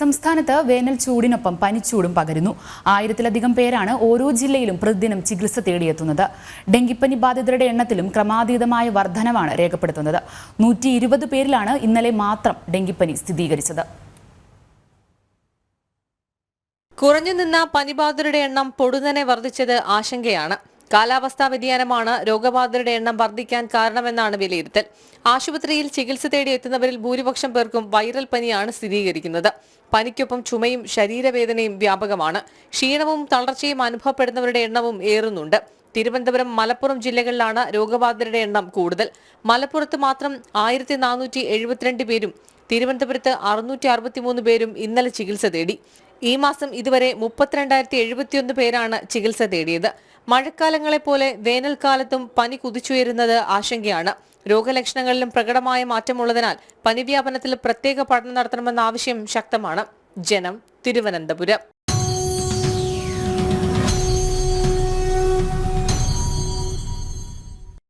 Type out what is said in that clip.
സംസ്ഥാനത്ത് വേനൽ ചൂടിനൊപ്പം പനിച്ചൂടും പകരുന്നു. ആയിരത്തിലധികം പേരാണ് ഓരോ ജില്ലയിലും പ്രതിദിനം ചികിത്സ തേടിയെത്തുന്നത്. ഡെങ്കിപ്പനി ബാധിതരുടെ എണ്ണത്തിലും ക്രമാതീതമായ വർധനവാണ് രേഖപ്പെടുത്തുന്നത്. നൂറ്റി ഇരുപത് പേരിലാണ് ഇന്നലെ മാത്രം ഡെങ്കിപ്പനി സ്ഥിരീകരിച്ചത്. കുറഞ്ഞു നിന്ന പനിബാധിതരുടെ എണ്ണം പൊടുന്നനെ വർദ്ധിച്ചത് ആശങ്കയാണ്. കാലാവസ്ഥാ വ്യതിയാനമാണ് രോഗബാധിതരുടെ എണ്ണം വർദ്ധിക്കാൻ കാരണമെന്നാണ് വിലയിരുത്തൽ. ആശുപത്രിയിൽ ചികിത്സ തേടി എത്തുന്നവരിൽ ഭൂരിപക്ഷം പേർക്കും വൈറൽ പനിയാണ് സ്ഥിരീകരിക്കുന്നത്. പനിക്കൊപ്പം ചുമയും ശരീരവേദനയും വ്യാപകമാണ്. ക്ഷീണവും തളർച്ചയും അനുഭവപ്പെടുന്നവരുടെ എണ്ണവും ഏറുന്നുണ്ട്. തിരുവനന്തപുരം മലപ്പുറം ജില്ലകളിലാണ് രോഗബാധിതരുടെ എണ്ണം കൂടുതൽ. മലപ്പുറത്ത് മാത്രം ആയിരത്തി നാനൂറ്റി എഴുപത്തിരണ്ട് പേരും തിരുവനന്തപുരത്ത് അറുന്നൂറ്റി അറുപത്തിമൂന്ന് പേരും ഇന്നലെ ചികിത്സ തേടി. ഈ മാസം ഇതുവരെ മുപ്പത്തിരണ്ടായിരത്തി എഴുപത്തിയൊന്ന് പേരാണ് ചികിത്സ തേടിയത്. മഴക്കാലങ്ങളെപ്പോലെ വേനൽക്കാലത്തും പനി കുതിച്ചുയരുന്നത് ആശങ്കയാണ്. രോഗലക്ഷണങ്ങളിലും പ്രകടമായ മാറ്റമുള്ളതിനാൽ പനി വ്യാപനത്തിൽ പ്രത്യേക പഠനം നടത്തണമെന്ന ആവശ്യം ശക്തമാണ്. ജനം തിരുവനന്തപുരം.